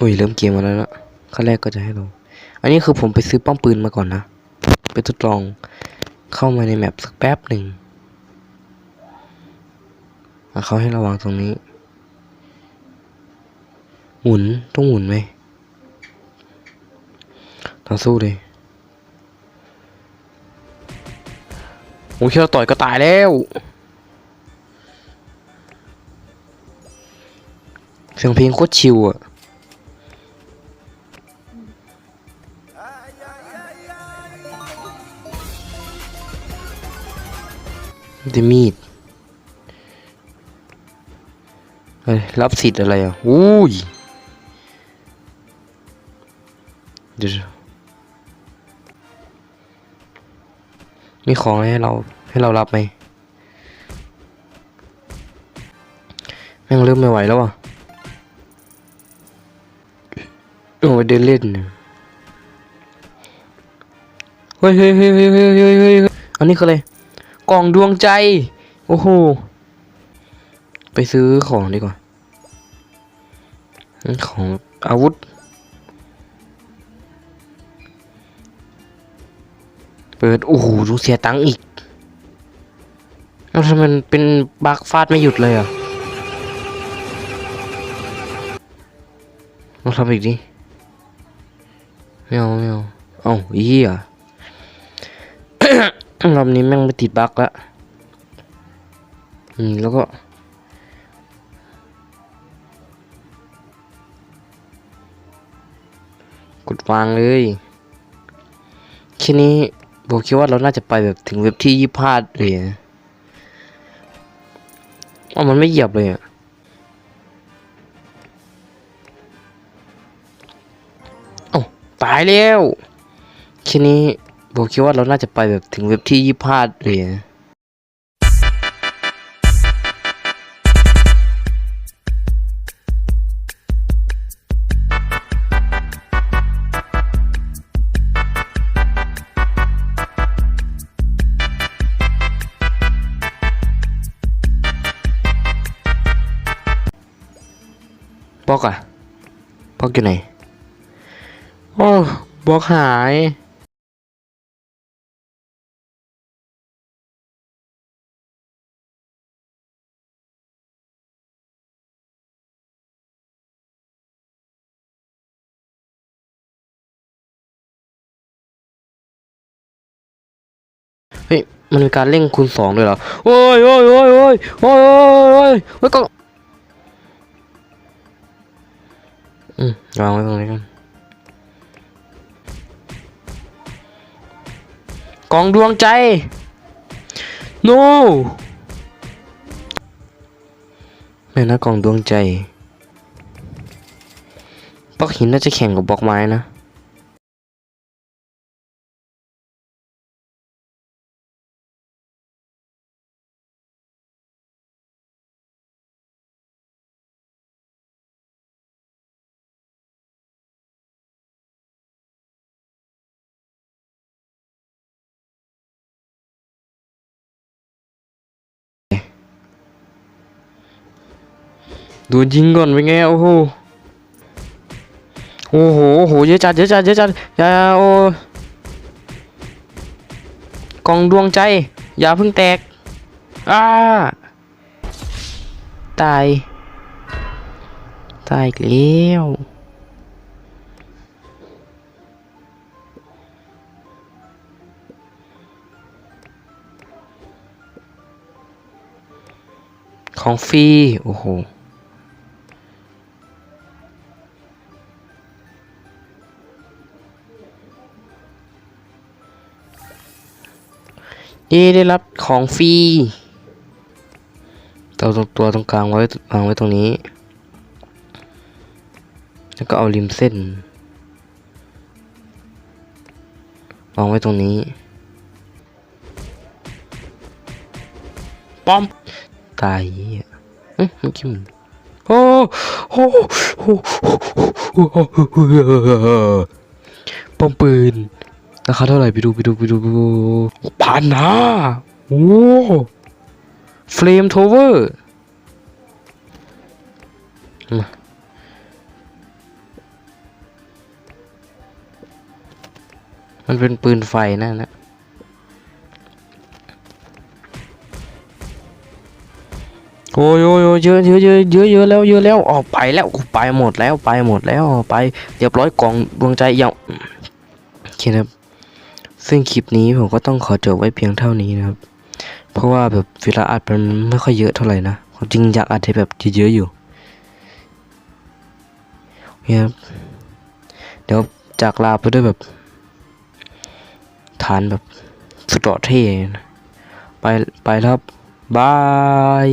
อุ้ยเริ่มเกมมาแล้วนะขั้นแรกก็จะให้เรา อันนี้คือผมไปซื้อป้อมปืนมาก่อนนะ ไปทดลองเข้ามาในแมปสักแป๊บหนึ่งอะเขาให้ระวังตรงนี้ หมุน ต้องหมุนไหมต่อสู้เลยโอ้ยแค่เราต่อยก็ตายแล้ว เสียงเพลงโคตรชิวอะได้มีดเฮ้ยรับสิทธิ์อะไรอะอุ้ยเดี๋ยวมีของให้เราให้เรารับไหมแม่งเริ่มไม่ไหวแล้วอะ โอ้เดินเล่นเฮ้ยเฮ้ยเฮ้ยเฮ้ยเฮ้ยเฮ้ยเฮ้ยอันนี้คืออะไร กล่องดวงใจ โอ้โห ไปซื้อของดีกว่า ของอาวุธ เปิด โอ้โหดูเสียตังค์อีกแล้วทำไมเป็นบักฟาดไม่หยุดเลยอะลองทำอีกดิ ไม่เอาไม่เอาเอ้าอีเหี้ยรอบนี้แม่งไม่ติดบั๊กละอืมแล้วก็กดวางเลยทีนี้ผมคิดว่าเราน่าจะไปแบบถึงเว็บที่ยี่พาดเลยนะว่ามันไม่เหยียบเลยอะายแล้วทีนี้ผมคิดว่าเราน่าจะไปแบบถึงเว็บที่ยี่พาดเลยนะบล็อกอะบล็อกอยู่ไหน โอ้บล็อกหายเฮ้ย มันมีการเร่งคูณสองด้วยเหรอ โอ้ยโอ้ยโอ้ยโอ้ยโอ้ยโอ้ยโอ้ยโอ้ยก็อืมวางไว้ตรงนี้กัน กองดวงใจ no ไม่นะกองดวงใจบล็อกหินน่าจะแข่งกับบล็อกไม้นะ ดูยิงก่อนเป็นไงโอ้โหโอ้โหโอ้โหเยอะจัดเยอะจัดเยอะจัดอย่าโอกองดวงใจ อย่าเพิ่งแตกอ้าตาย ตายอีกแล้วของฟรีโอ้โห นี่ได้รับของฟรีตัวตรงตัวตรงกลางไว้วางไว้ตรงนี้ แล้วก็เอาริมเส้น วางไว้ตรงนี้ป้อม ตายเหี้ยเอ้ยเมื่อกี้มันโอ้โหโอ้โหป้อมปืน ราคาเท่าไหร่ไปดูไปดูไปดูพันห้าโอ้เฟลมโทเวอร์มันเป็นปืนไฟนั่นนะโอ้ยโอ้ยเยอะเยอะเยอะเยอะเยอะแล้วเยอะแล้วออกไปแล้วไปหมดแล้วไปหมดแล้วไปเรียบร้อยกล่องดวงใจยังโอเคนะครับ ซึ่งคลิปนี้ผมก็ต้องขอจบไว้เพียงเท่านี้นะครับ เพราะว่าแบบเวลาอัดมันไม่ค่อยเยอะเท่าไหร่นะจริงอยากอัดให้แบบเยอะๆอยู่เนี่ยครับเดี๋ยวจากลาไปด้วยแบบฐานแบบสุดหล่อเท่ไปไปแล้วบาย